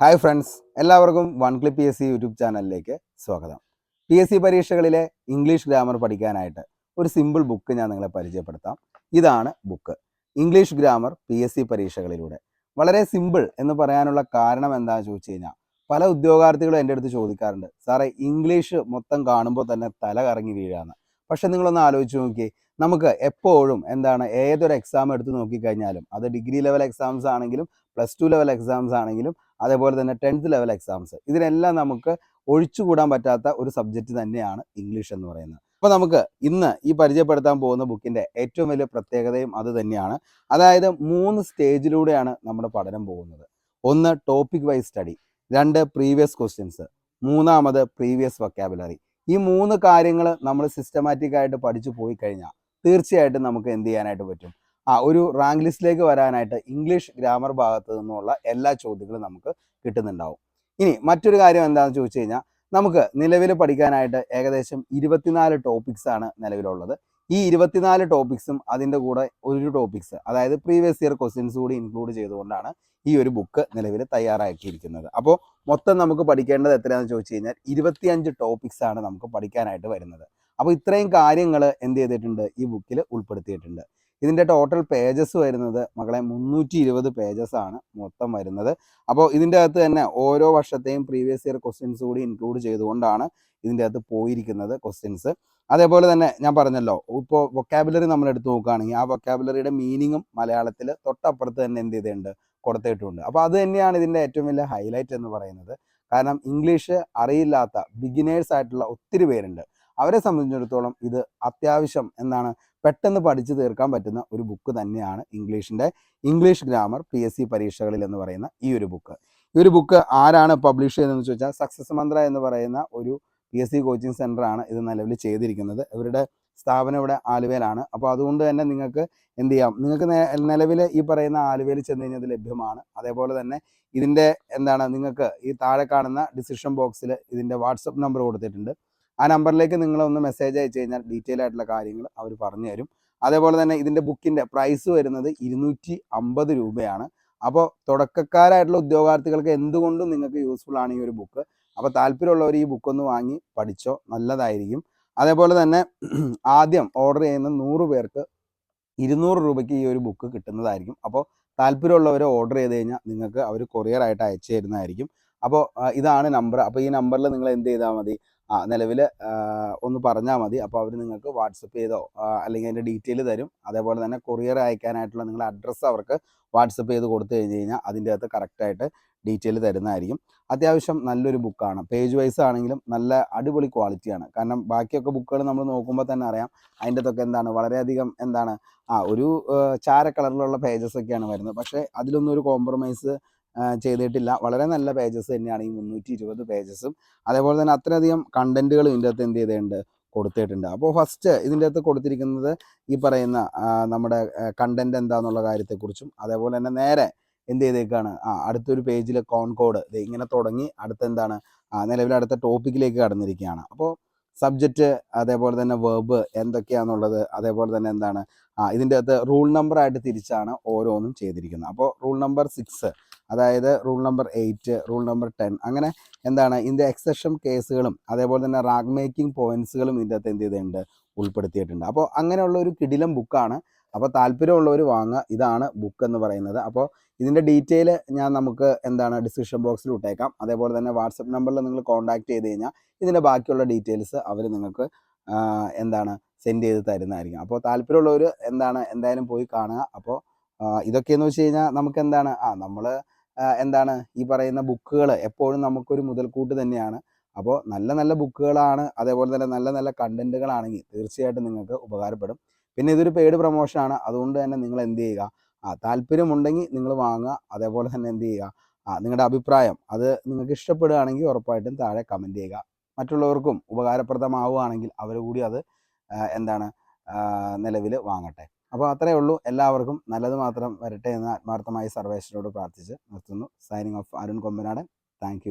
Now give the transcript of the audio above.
Hi friends എല്ലാവർക്കും one clip P S C YouTube ചാനലിലേക്ക് സ്വാഗതം. പി എസ് സി പരീക്ഷകളിലെ ഇംഗ്ലീഷ് ഗ്രാമർ പഠിക്കാനായിട്ട് ഒരു സിമ്പിൾ ബുക്ക് ഞാൻ നിങ്ങളെ പരിചയപ്പെടുത്താം. ഇതാണ് book English grammar P S C പരീക്ഷകളിലൂടെ. വളരെ സിമ്പിൾ എന്ന് പറയാനുള്ള കാരണം എന്താണെന്ന് ചോദിച്ചു കഴിഞ്ഞാൽ പല ഉദ്യോഗാർത്ഥികളും എന്റെ അടുത്ത് ചോദിക്കാറുണ്ട് സാറേ ഇംഗ്ലീഷ് മൊത്തം കാണുമ്പോൾ തന്നെ തല കറങ്ങി വീഴാന്ന്. പക്ഷെ നിങ്ങളൊന്ന് ആലോചിച്ച് നോക്കി നമുക്ക് എപ്പോഴും എന്താണ് ഏതൊരു എക്സാം എടുത്ത് നോക്കിക്കഴിഞ്ഞാലും അത് ഡിഗ്രി ലെവൽ എക്സാംസ് ആണെങ്കിലും പ്ലസ് ടു ലെവൽ എക്സാംസ് ആണെങ്കിലും അതേപോലെ തന്നെ ടെൻത്ത് ലെവൽ എക്സാംസ് ഇതിനെല്ലാം നമുക്ക് ഒഴിച്ചുകൂടാൻ പറ്റാത്ത ഒരു സബ്ജക്റ്റ് തന്നെയാണ് ഇംഗ്ലീഷ് എന്ന് പറയുന്നത്. അപ്പോൾ നമുക്ക് ഇന്ന് ഈ പരിചയപ്പെടുത്താൻ പോകുന്ന ബുക്കിന്റെ ഏറ്റവും വലിയ പ്രത്യേകതയും അത് തന്നെയാണ്. അതായത് മൂന്ന് സ്റ്റേജിലൂടെയാണ് നമ്മുടെ പഠനം പോകുന്നത്. ഒന്ന് ടോപ്പിക് വൈസ് സ്റ്റഡി രണ്ട് പ്രീവിയസ് ക്വസ്റ്റ്യൻസ് മൂന്നാമത് പ്രീവിയസ് വൊക്കാബുലറി ഈ മൂന്ന് കാര്യങ്ങൾ നമ്മൾ സിസ്റ്റമാറ്റിക് ആയിട്ട് പഠിച്ചു പോയി കഴിഞ്ഞാൽ തീർച്ചയായിട്ടും നമുക്ക് എന്ത് ചെയ്യാനായിട്ട് പറ്റും? ആ ഒരു റാങ്ക് ലിസ്റ്റിലേക്ക് വരാനായിട്ട് ഇംഗ്ലീഷ് ഗ്രാമർ ഭാഗത്ത് നിന്നുള്ള എല്ലാ ചോദ്യങ്ങളും നമുക്ക് കിട്ടുന്നുണ്ടാവും. ഇനി മറ്റൊരു കാര്യം എന്താണെന്ന് ചോദിച്ചു കഴിഞ്ഞാൽ നമുക്ക് നിലവിൽ പഠിക്കാനായിട്ട് ഏകദേശം ഇരുപത്തിനാല് ടോപ്പിക്സ് ആണ് നിലവിലുള്ളത്. ഈ ഇരുപത്തിനാല് ടോപ്പിക്സും അതിന്റെ കൂടെ ഒരു ടോപ്പിക്സ് അതായത് പ്രീവിയസ് ഇയർ ക്വസ്റ്റ്യൻസ് കൂടി ഇൻക്ലൂഡ് ചെയ്തുകൊണ്ടാണ് ഈ ഒരു ബുക്ക് നിലവിൽ തയ്യാറാക്കിയിരിക്കുന്നത്. അപ്പോൾ മൊത്തം നമുക്ക് പഠിക്കേണ്ടത് എത്രയാണെന്ന് ചോദിച്ചു കഴിഞ്ഞാൽ ഇരുപത്തിയഞ്ച് ടോപ്പിക്സ് ആണ് നമുക്ക് പഠിക്കാനായിട്ട് വരുന്നത്. അപ്പോൾ ഇത്രയും കാര്യങ്ങൾ എന്ത് ചെയ്തിട്ടുണ്ട്? ഈ ബുക്കിൽ ഉൾപ്പെടുത്തിയിട്ടുണ്ട്. ഇതിന്റെ ടോട്ടൽ പേജസ് വരുന്നത് മകളെ മുന്നൂറ്റി ഇരുപത് പേജസ് ആണ് മൊത്തം വരുന്നത്. അപ്പോൾ ഇതിന്റെ അകത്ത് തന്നെ ഓരോ വർഷത്തെയും പ്രീവിയസ് ഇയർ ക്വസ്റ്റ്യൻസ് കൂടി ഇൻക്ലൂഡ് ചെയ്തുകൊണ്ടാണ് ഇതിന്റെ അകത്ത് പോയിരിക്കുന്നത് ക്വസ്റ്റ്യൻസ് അതേപോലെ തന്നെ ഞാൻ പറഞ്ഞല്ലോ ഇപ്പോൾ വൊക്കാബുലറി നമ്മൾ എടുത്തു നോക്കുകയാണെങ്കിൽ ആ വൊക്കാബുലറിയുടെ മീനിങ്ങും മലയാളത്തിൽ തൊട്ടപ്പുറത്ത് തന്നെ എന്ത് ചെയ്തിട്ടുണ്ട്? കൊടുത്തിട്ടുണ്ട്. അപ്പോൾ അത് തന്നെയാണ് ഇതിന്റെ ഏറ്റവും വലിയ ഹൈലൈറ്റ് എന്ന് പറയുന്നത്. കാരണം ഇംഗ്ലീഷ് അറിയില്ലാത്ത ബിഗിനേഴ്സ് ആയിട്ടുള്ള ഒത്തിരി പേരുണ്ട്. അവരെ സംബന്ധിച്ചിടത്തോളം ഇത് അത്യാവശ്യം എന്താണ് പെട്ടെന്ന് പഠിച്ചു തീർക്കാൻ പറ്റുന്ന ഒരു ബുക്ക് തന്നെയാണ് ഇംഗ്ലീഷിന്റെ English grammar P S C പരീക്ഷകളിൽ എന്ന് പറയുന്ന ഈ ഒരു ബുക്ക് ഈ ഒരു ബുക്ക് ആരാണ് പബ്ലിഷ് ചെയ്തതെന്ന് ചോദിച്ചാൽ സക്സസ് മന്ത്ര എന്ന് പറയുന്ന ഒരു പി എസ് സി കോച്ചിങ് സെന്ററാണ് ഇത് നിലവിൽ ചെയ്തിരിക്കുന്നത്. ഇവരുടെ സ്ഥാപനം ഇവിടെ ആലുവയിലാണ്. അപ്പോൾ അതുകൊണ്ട് തന്നെ നിങ്ങൾക്ക് എന്ത് ചെയ്യാം? നിങ്ങൾക്ക് നിലവിൽ ഈ പറയുന്ന ആലുവയിൽ ചെന്ന് കഴിഞ്ഞാൽ ലഭ്യമാണ്. അതേപോലെ തന്നെ ഇതിന്റെ എന്താണ് നിങ്ങൾക്ക് ഈ താഴെ കാണുന്ന ഡിസിഷൻ ബോക്സിൽ ഇതിന്റെ വാട്സപ്പ് നമ്പർ കൊടുത്തിട്ടുണ്ട്. ആ നമ്പറിലേക്ക് നിങ്ങളൊന്ന് മെസ്സേജ് അയച്ചു കഴിഞ്ഞാൽ ഡീറ്റെയിൽ ആയിട്ടുള്ള കാര്യങ്ങൾ അവർ പറഞ്ഞു തരും. അതേപോലെ തന്നെ ഇതിന്റെ ബുക്കിന്റെ പ്രൈസ് വരുന്നത് ഇരുന്നൂറ്റി അമ്പത് രൂപയാണ്. അപ്പോൾ തുടക്കക്കാരായിട്ടുള്ള ഉദ്യോഗാർത്ഥികൾക്ക് എന്തുകൊണ്ടും നിങ്ങൾക്ക് യൂസ്ഫുൾ ആണ് ഈ ഒരു ബുക്ക് അപ്പോൾ താല്പര്യമുള്ളവർ ഈ ബുക്കൊന്ന് വാങ്ങി പഠിച്ചോ നല്ലതായിരിക്കും. അതേപോലെ തന്നെ ആദ്യം ഓർഡർ ചെയ്യുന്ന നൂറ് പേർക്ക് ഇരുന്നൂറ് രൂപയ്ക്ക് ഈ ഒരു ബുക്ക് കിട്ടുന്നതായിരിക്കും. അപ്പോൾ താല്പര്യമുള്ളവർ ഓർഡർ ചെയ്ത് കഴിഞ്ഞാൽ നിങ്ങൾക്ക് അവർ കൊറിയറായിട്ട് അയച്ചു തരുന്നതായിരിക്കും. അപ്പോൾ ഇതാണ് നമ്പർ അപ്പോൾ ഈ നമ്പറിൽ നിങ്ങൾ എന്ത് ചെയ്താൽ മതി? ആ നിലവിൽ ഒന്ന് പറഞ്ഞാൽ മതി. അപ്പോൾ അവർ നിങ്ങൾക്ക് വാട്സപ്പ് ചെയ്തോ അല്ലെങ്കിൽ അതിന്റെ ഡീറ്റെയിൽ തരും. അതേപോലെ തന്നെ കൊറിയർ അയക്കാനായിട്ടുള്ള നിങ്ങളുടെ അഡ്രസ്സ് അവർക്ക് വാട്സപ്പ് ചെയ്ത് കൊടുത്തു കഴിഞ്ഞ് കഴിഞ്ഞാൽ അതിന്റെ അകത്ത് കറക്റ്റായിട്ട് ഡീറ്റെയിൽ തരുന്നതായിരിക്കും. അത്യാവശ്യം നല്ലൊരു ബുക്കാണ് പേജ് വൈസ് ആണെങ്കിലും നല്ല അടിപൊളി ക്വാളിറ്റിയാണ് കാരണം ബാക്കിയൊക്കെ ബുക്കുകൾ നമ്മൾ നോക്കുമ്പോൾ തന്നെ അറിയാം അതിന്റെ അകത്തൊക്കെ എന്താണ് വളരെയധികം എന്താണ് ആ ഒരു ചാര കളറിലുള്ള പേജസ് ഒക്കെയാണ് വരുന്നത്. പക്ഷേ അതിലൊന്നും ഒരു കോംപ്രമൈസ് ചെയ്തിട്ടില്ല. വളരെ നല്ല പേജസ് തന്നെയാണ് ഈ മുന്നൂറ്റി ഇരുപത് പേജസും അതേപോലെ തന്നെ അത്രയധികം കണ്ടന്റുകൾ ഇതിന്റെ അകത്ത് എന്ത് ചെയ്തിട്ടുണ്ട്? കൊടുത്തിട്ടുണ്ട്. അപ്പോൾ ഫസ്റ്റ് ഇതിന്റെ അകത്ത് കൊടുത്തിരിക്കുന്നത് ഈ പറയുന്ന നമ്മുടെ കണ്ടന്റ് എന്താന്നുള്ള കാര്യത്തെക്കുറിച്ചും അതേപോലെ തന്നെ നേരെ എന്ത് ചെയ്തേക്കാണ്? ആ അടുത്തൊരു പേജിലെ കോൺ കോഡ് ഇങ്ങനെ തുടങ്ങി. അടുത്ത എന്താണ്? നിലവിൽ അടുത്ത ടോപ്പിക്കിലേക്ക് കടന്നിരിക്കുകയാണ്. അപ്പോൾ സബ്ജക്റ്റ് അതേപോലെ തന്നെ വേബ് എന്തൊക്കെയാണെന്നുള്ളത് അതേപോലെ തന്നെ എന്താണ്? ഇതിന്റെ അകത്ത് റൂൾ നമ്പർ ആയിട്ട് തിരിച്ചാണ് ഓരോന്നും ചെയ്തിരിക്കുന്നത്. അപ്പോൾ റൂൾ നമ്പർ സിക്സ് അതായത് rule number eight rule number ten അങ്ങനെ എന്താണ്? ഇതിന്റെ എക്സെഷൻ കേസുകളും അതേപോലെ തന്നെ റാഗ് മേക്കിംഗ് പോയിന്റ്സുകളും ഇതിന്റെ അകത്ത് എന്ത് ചെയ്തിട്ടുണ്ട്? ഉൾപ്പെടുത്തിയിട്ടുണ്ട്. അപ്പോൾ അങ്ങനെയുള്ള ഒരു കിടിലം ബുക്കാണ് അപ്പോൾ താല്പര്യമുള്ളവർ വാങ്ങുക. ഇതാണ് ബുക്ക് എന്ന് പറയുന്നത്. അപ്പോൾ ഇതിന്റെ ഡീറ്റെയിൽ ഞാൻ നമുക്ക് എന്താണ്? ഡിസ്ക്രിപ്ഷൻ ബോക്സിൽ ഇട്ടേക്കാം. അതേപോലെ തന്നെ വാട്സപ്പ് നമ്പറിൽ നിങ്ങൾ കോൺടാക്ട് ചെയ്ത് കഴിഞ്ഞാൽ ഇതിന്റെ ബാക്കിയുള്ള ഡീറ്റെയിൽസ് അവർ നിങ്ങൾക്ക് എന്താണ്? സെൻഡ് ചെയ്ത് തരുന്നതായിരിക്കും. അപ്പോൾ താല്പര്യമുള്ളവർ എന്താണ്? എന്തായാലും പോയി കാണുക. അപ്പോൾ ഇതൊക്കെയെന്ന് വെച്ച് കഴിഞ്ഞാൽ നമുക്ക് എന്താണ്? ആ നമ്മൾ എന്താണ് ഈ പറയുന്ന ബുക്കുകൾ എപ്പോഴും നമുക്കൊരു മുതൽക്കൂട്ട് തന്നെയാണ്. അപ്പോൾ നല്ല നല്ല ബുക്കുകളാണ് അതേപോലെ തന്നെ നല്ല നല്ല കണ്ടന്റുകളാണെങ്കിൽ തീർച്ചയായിട്ടും നിങ്ങൾക്ക് ഉപകാരപ്പെടും. പിന്നെ ഇതൊരു പെയ്ഡ് പ്രൊമോഷനാണ് അതുകൊണ്ട് തന്നെ നിങ്ങൾ എന്ത് ചെയ്യുക? ആ താല്പര്യമുണ്ടെങ്കിൽ നിങ്ങൾ വാങ്ങുക അതേപോലെ തന്നെ എന്ത് ചെയ്യുക? ആ നിങ്ങളുടെ അഭിപ്രായം അത് നിങ്ങൾക്ക് ഇഷ്ടപ്പെടുകയാണെങ്കിൽ ഉറപ്പായിട്ടും താഴെ കമന്റ് ചെയ്യുക. മറ്റുള്ളവർക്കും ഉപകാരപ്രദമാവുകയാണെങ്കിൽ അവർ കൂടി അത് എന്താണ് നിലവിൽ വാങ്ങട്ടെ. അപ്പോൾ അത്രയേ ഉള്ളൂ. എല്ലാവർക്കും നല്ലത് മാത്രം വരട്ടെ എന്ന് ആത്മാർത്ഥമായി സർവേശ്വരോട് പ്രാർത്ഥിച്ച് നിർത്തുന്നു. Signing off Arun Kombanadan. Thank